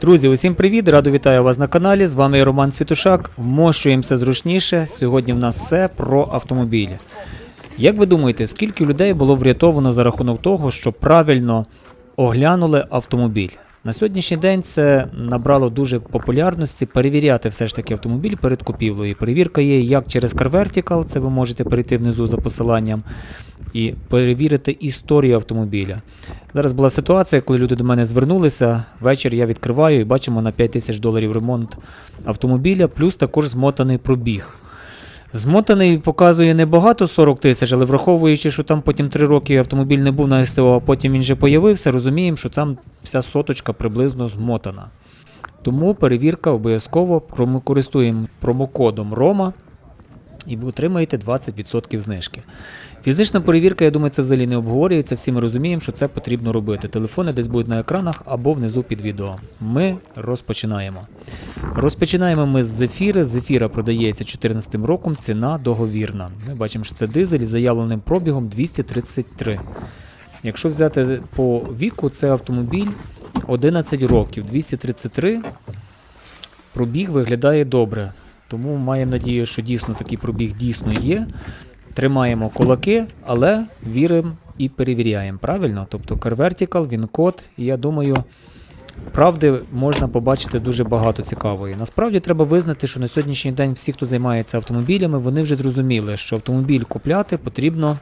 Друзі, усім привіт! Радо вітаю вас на каналі. З вами Роман Світушак. Вмощуємося зручніше. Сьогодні в нас все про автомобілі. Як ви думаєте, скільки людей було врятовано за рахунок того, що правильно оглянули автомобіль? На сьогоднішній день це набрало дуже популярності перевіряти все ж таки автомобіль перед купівлею. Перевірка є як через CarVertical, це ви можете перейти внизу за посиланням, і перевірити історію автомобіля. Зараз була ситуація, коли люди до мене звернулися. Вечір я відкриваю і бачимо на 5 тисяч доларів ремонт автомобіля, плюс також змотаний пробіг. Змотаний показує небагато 40 тисяч, але враховуючи, що там потім 3 роки автомобіль не був на СТО, а потім він вже появився, розуміємо, що там вся соточка приблизно змотана. Тому перевірка обов'язково Промо- користуємо промокодом ROMA і ви отримаєте 20% знижки. Фізична перевірка, я думаю, це взагалі не обговорюється. Всі ми розуміємо, що це потрібно робити. Телефони десь будуть на екранах або внизу під відео. Ми розпочинаємо. Розпочинаємо ми з зефіри. Зефіра продається 2014 роком, ціна договірна. Ми бачимо, що це дизель із заявленим пробігом 233. Якщо взяти по віку, це автомобіль 11 років, 233. Пробіг виглядає добре. Тому маємо надію, що дійсно такий пробіг дійсно є. Тримаємо кулаки, але віримо і перевіряємо. Правильно? Тобто CarVertical, він код, і я думаю, правди можна побачити дуже багато цікавої. Насправді треба визнати, що на сьогоднішній день всі, хто займається автомобілями, вони вже зрозуміли, що автомобіль купляти потрібно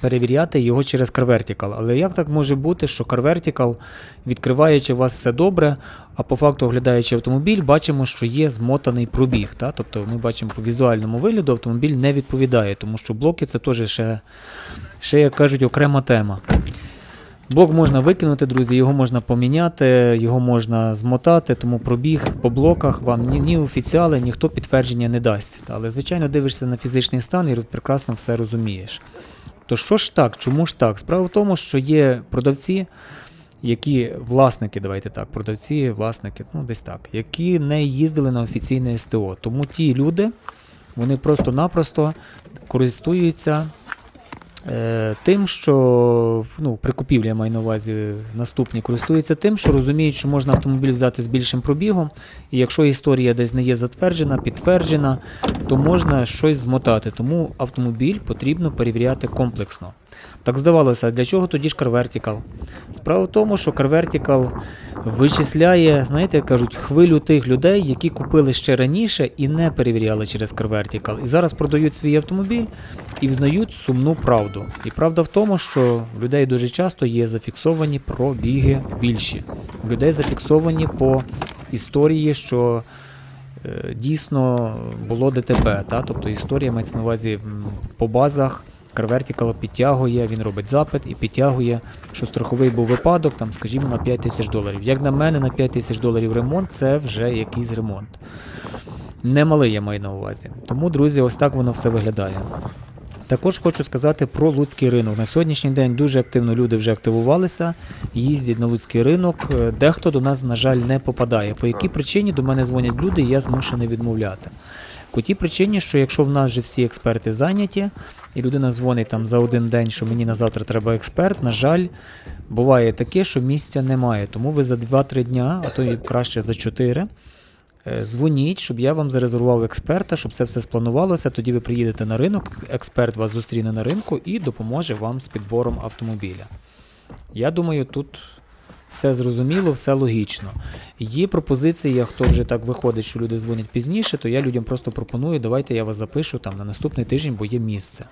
перевіряти його через CarVertical. Але як так може бути, що CarVertical, відкриваючи у вас все добре, а по факту оглядаючи автомобіль, бачимо, що є змотаний пробіг. Та? Тобто ми бачимо по візуальному вигляду, автомобіль не відповідає, тому що блоки це теж ще, ще як кажуть, окрема тема. Блок можна викинути, друзі, його можна поміняти, його можна змотати, тому пробіг по блоках вам ні, ні офіціали, ніхто підтвердження не дасть. Але, звичайно, дивишся на фізичний стан і прекрасно все розумієш. То що ж так, чому ж так? Справа в тому, що є продавці, які власники, давайте так, продавці, власники, ну десь так, які не їздили на офіційне СТО. Тому ті люди, вони просто-напросто користуються тим, що ну, при купівлі я маю на увазі наступні, користуються тим, що розуміють, що можна автомобіль взяти з більшим пробігом, і якщо історія десь не є затверджена, підтверджена, то можна щось змотати. Тому автомобіль потрібно перевіряти комплексно. Так здавалося, для чого тоді ж CarVertical? Справа в тому, що CarVertical вичисляє, знаєте, кажуть, хвилю тих людей, які купили ще раніше і не перевіряли через CarVertical. І зараз продають свій автомобіль і взнають сумну правду. І правда в тому, що в людей дуже часто є зафіксовані пробіги більші. В людей зафіксовані по історії, що е, дійсно було ДТП. Та? Тобто історія мається на увазі по базах. CarVertical підтягує, він робить запит і підтягує, що страховий був випадок, там, скажімо, на 5 тисяч доларів. Як на мене, на 5 тисяч доларів ремонт це вже якийсь ремонт. Немалий я маю на увазі. Тому, друзі, ось так воно все виглядає. Також хочу сказати про луцький ринок. На сьогоднішній день дуже активно люди вже активувалися, їздять на луцький ринок. Е, Дехто до нас, на жаль, не попадає. По якій причині до мене дзвонять люди, і я змушений відмовляти. По тій причині, що якщо в нас вже всі експерти зайняті, і людина дзвонить там за один день, що мені на завтра треба експерт, на жаль, буває таке, що місця немає. Тому ви за 2-3 дня, а то і краще за 4, Е, Дзвоніть, щоб я вам зарезервував експерта, щоб це все спланувалося. Тоді ви приїдете на ринок, експерт вас зустріне на ринку і допоможе вам з підбором автомобіля. Я думаю, тут все зрозуміло, все логічно. Є пропозиція, хто вже так виходить, що люди дзвонять пізніше, то я людям просто пропоную, давайте я вас запишу там на наступний тиждень, бо є місце.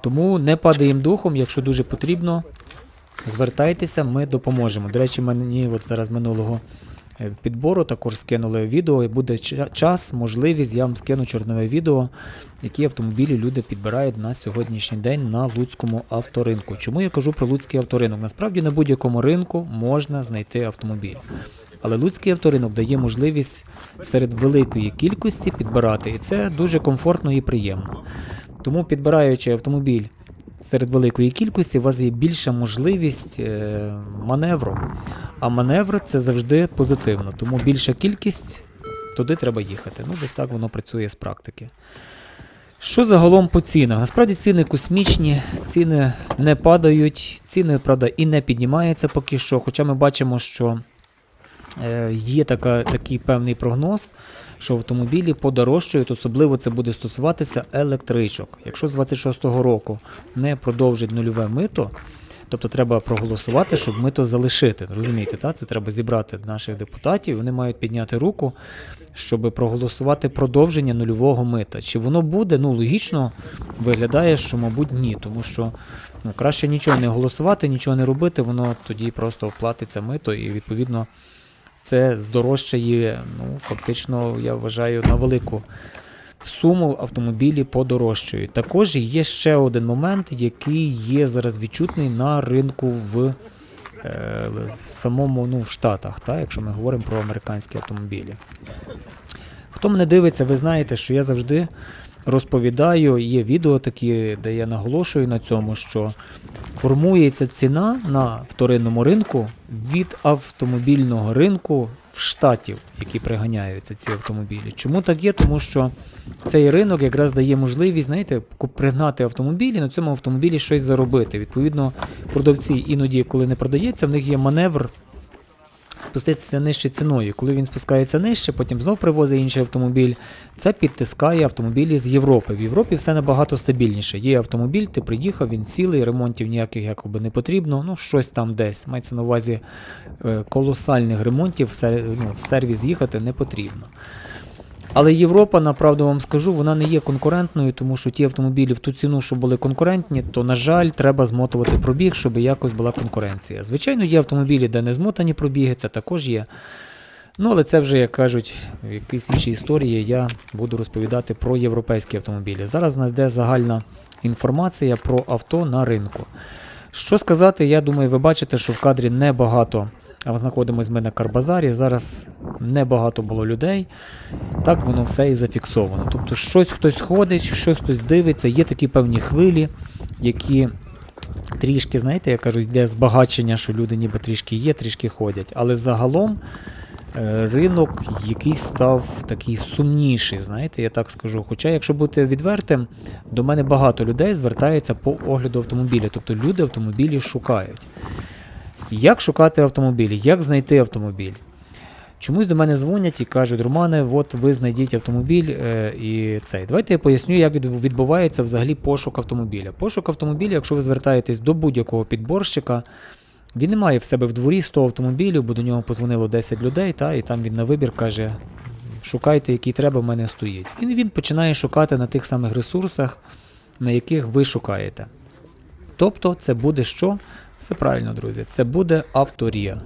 Тому не падаємо духом, якщо дуже потрібно, звертайтеся, ми допоможемо. До речі, мені от зараз минулого е, підбору також скинули відео, і буде час, можливість, я вам скину чорнове відео, які автомобілі люди підбирають на сьогоднішній день на Луцькому авторинку. Чому я кажу про Луцький авторинок? Насправді на будь-якому ринку можна знайти автомобіль. Але Луцький авторинок дає можливість серед великої кількості підбирати, і це дуже комфортно і приємно. Тому підбираючи автомобіль серед великої кількості, у вас є більша можливість е, маневру. А маневр це завжди позитивно, тому більша кількість туди треба їхати. Ну, десь так воно працює з практики. Що загалом по цінах? Насправді ціни космічні, ціни не падають, ціни, правда, і не піднімаються поки що. Хоча ми бачимо, що е, є така, такий певний прогноз, що автомобілі подорожчають, особливо це буде стосуватися електричок. Якщо з 26-го року не продовжить нульове мито, тобто треба проголосувати, щоб мито залишити. Розумієте, та? це треба зібрати наших депутатів, вони мають підняти руку, щоб проголосувати продовження нульового мита. Чи воно буде? Ну, логічно виглядає, що, мабуть, ні, тому що ну, краще нічого не голосувати, нічого не робити, воно тоді просто оплатиться мито і відповідно це здорожчає, ну, фактично, я вважаю, на велику суму автомобілі подорожчають. Також є ще один момент, який є зараз відчутний на ринку в, е, в самому ну, в Штатах, та, якщо ми говоримо про американські автомобілі. Хто мене дивиться, ви знаєте, що я завжди розповідаю, є відео такі, де я наголошую на цьому, що формується ціна на вторинному ринку від автомобільного ринку штатів, які приганяються ці автомобілі. Чому так є? Тому що цей ринок якраз дає можливість, знаєте, пригнати автомобілі, на цьому автомобілі щось заробити. Відповідно, продавці іноді, коли не продається, в них є маневр спуститися нижче ціною. Коли він спускається нижче, потім знов привозить інший автомобіль. Це підтискає автомобілі з Європи. В Європі все набагато стабільніше. Є автомобіль, ти приїхав, він цілий, ремонтів ніяких якоби не потрібно. Ну, щось там десь. Мається на увазі е, колосальних ремонтів ну, в сервіс їхати не потрібно. Але Європа, направду вам скажу, вона не є конкурентною, тому що ті автомобілі в ту ціну, що були конкурентні, то, на жаль, треба змотувати пробіг, щоб якось була конкуренція. Звичайно, є автомобілі, де не змотані пробіги, це також є. Ну, але це вже, як кажуть, в якійсь іншій історії я буду розповідати про європейські автомобілі. Зараз у нас йде загальна інформація про авто на ринку. Що сказати, я думаю, ви бачите, що в кадрі небагато. А знаходимось ми на Карбазарі. Зараз небагато було людей. Так воно все і зафіксовано. Тобто щось хтось ходить, щось хтось дивиться, є такі певні хвилі, які трішки, знаєте, як кажуть, йде збагачення, що люди ніби трішки є, трішки ходять. Але загалом е, ринок якийсь став такий сумніший, знаєте, я так скажу. Хоча, якщо бути відвертим, до мене багато людей звертається по огляду автомобіля. Тобто люди автомобілі шукають. Як шукати автомобілі? Як знайти автомобіль? Чомусь до мене дзвонять і кажуть, Романе, от ви знайдіть автомобіль е, і цей. Давайте я поясню, як відбувається взагалі пошук автомобіля. Пошук автомобіля, якщо ви звертаєтесь до будь-якого підборщика, він не має в себе в дворі 100 автомобілів, бо до нього позвонило 10 людей, та, і там він на вибір каже: шукайте, який треба, в мене стоїть. І він починає шукати на тих самих ресурсах, на яких ви шукаєте. Тобто це буде що? Все правильно, друзі, це буде авторія.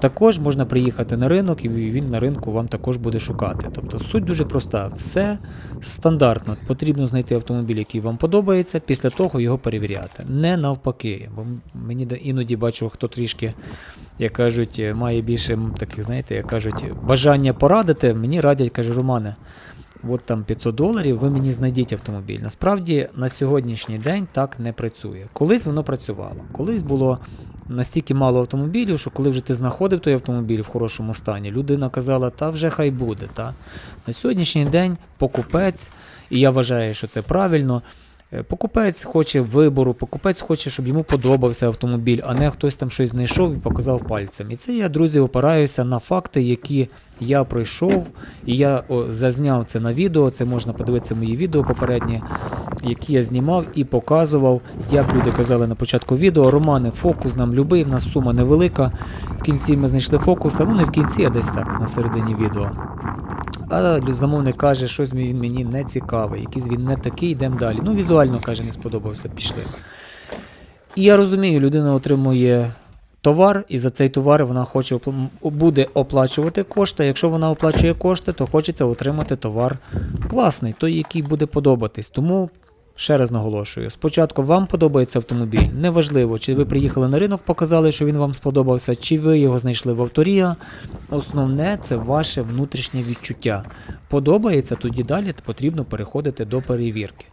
Також можна приїхати на ринок, і він на ринку вам також буде шукати. Тобто суть дуже проста. Все стандартно. Потрібно знайти автомобіль, який вам подобається, після того його перевіряти. Не навпаки. Бо мені іноді бачу, хто трішки, як кажуть, має більше таких, знаєте, як кажуть, бажання порадити. Мені радять, каже Романе. От там 500 доларів, ви мені знайдіть автомобіль. Насправді на сьогоднішній день так не працює. Колись воно працювало. Колись було настільки мало автомобілів, що коли вже ти знаходив той автомобіль в хорошому стані, людина казала, та вже хай буде. Та? На сьогоднішній день покупець, і я вважаю, що це правильно. Е, Покупець хоче вибору, покупець хоче, щоб йому подобався автомобіль, а не хтось там щось знайшов і показав пальцем. І це я, друзі, опираюся на факти, які я пройшов, і я зазняв це на відео. Це можна подивитися мої відео попередні, які я знімав і показував, як люди казали на початку відео. Романе, фокус нам любий, в нас сума невелика. В кінці ми знайшли фокуса, ну не в кінці, а десь так, на середині відео. А замовник каже, щось він мені не цікавий, якийсь він не такий, йдемо далі. Ну, візуально каже, не сподобався, пішли. І я розумію, людина отримує товар, і за цей товар вона хоче буде оплачувати кошти. Якщо вона оплачує кошти, то хочеться отримати товар класний, той, який буде подобатись. Тому. Ще раз наголошую, спочатку вам подобається автомобіль. Неважливо, чи ви приїхали на ринок, показали, що він вам сподобався, чи ви його знайшли в авторія. Основне це ваше внутрішнє відчуття. Подобається, тоді далі потрібно переходити до перевірки.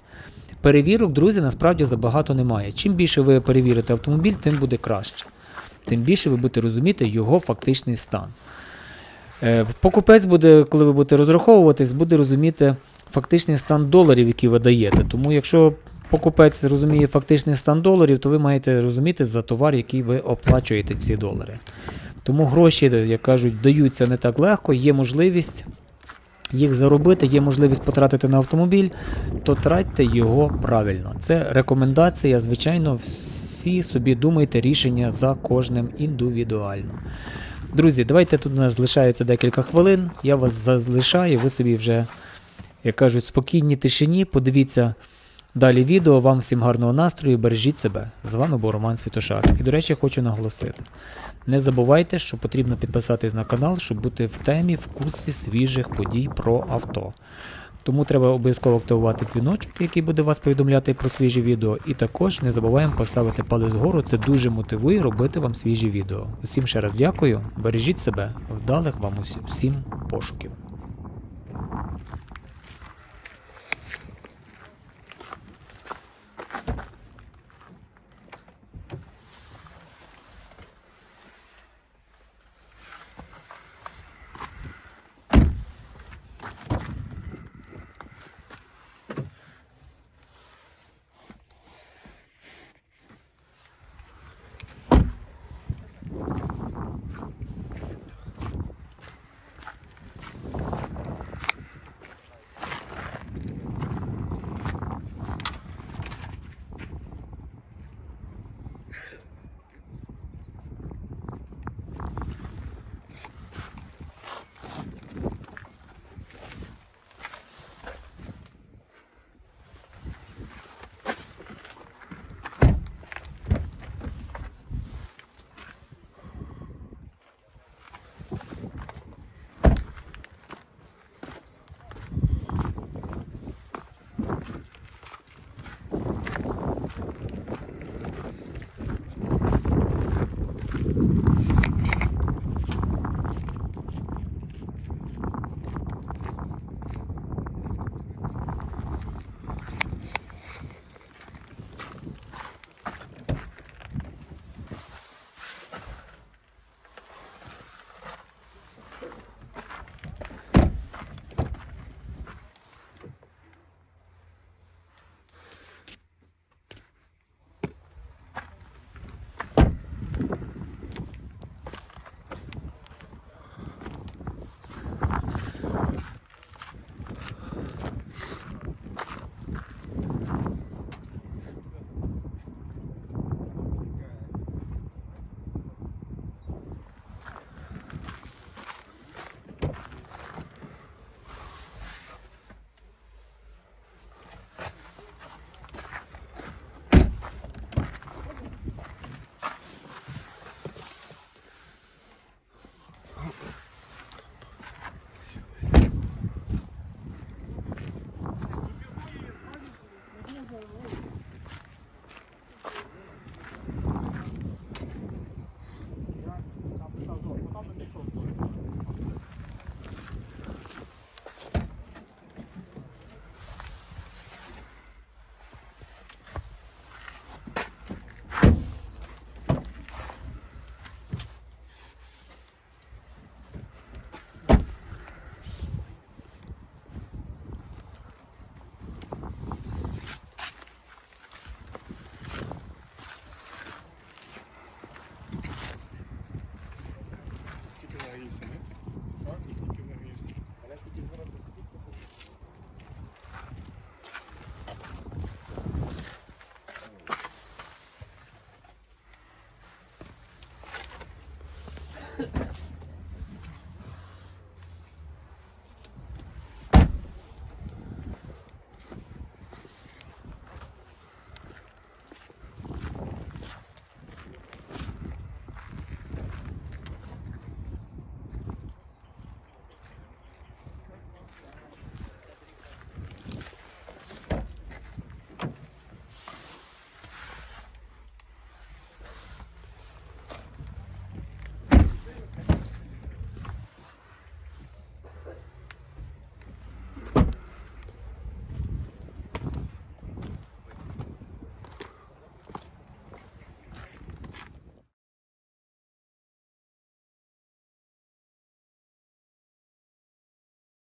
Перевірок, друзі, насправді забагато немає. Чим більше ви перевірите автомобіль, тим буде краще. Тим більше ви будете розуміти його фактичний стан. Е, Покупець буде, коли ви будете розраховуватись, буде розуміти фактичний стан доларів, які ви даєте. Тому якщо покупець розуміє фактичний стан доларів, то ви маєте розуміти за товар, який ви оплачуєте ці долари. Тому гроші, як кажуть, даються не так легко, є можливість їх заробити, є можливість потратити на автомобіль, то тратьте його правильно. Це рекомендація, звичайно, всі собі думайте рішення за кожним індивідуально. Друзі, давайте тут у нас залишається декілька хвилин. Я вас залишаю, ви собі вже, як кажуть, спокійній тишині. Подивіться далі відео. Вам всім гарного настрою, бережіть себе. З вами був Роман Світошак. І, до речі, хочу наголосити. Не забувайте, що потрібно підписатись на канал, щоб бути в темі, в курсі свіжих подій про авто. Тому треба обов'язково активувати дзвіночок, який буде вас повідомляти про свіжі відео. І також не забуваємо поставити палець вгору, це дуже мотивує робити вам свіжі відео. Усім ще раз дякую, бережіть себе, вдалих вам усі- всім пошуків.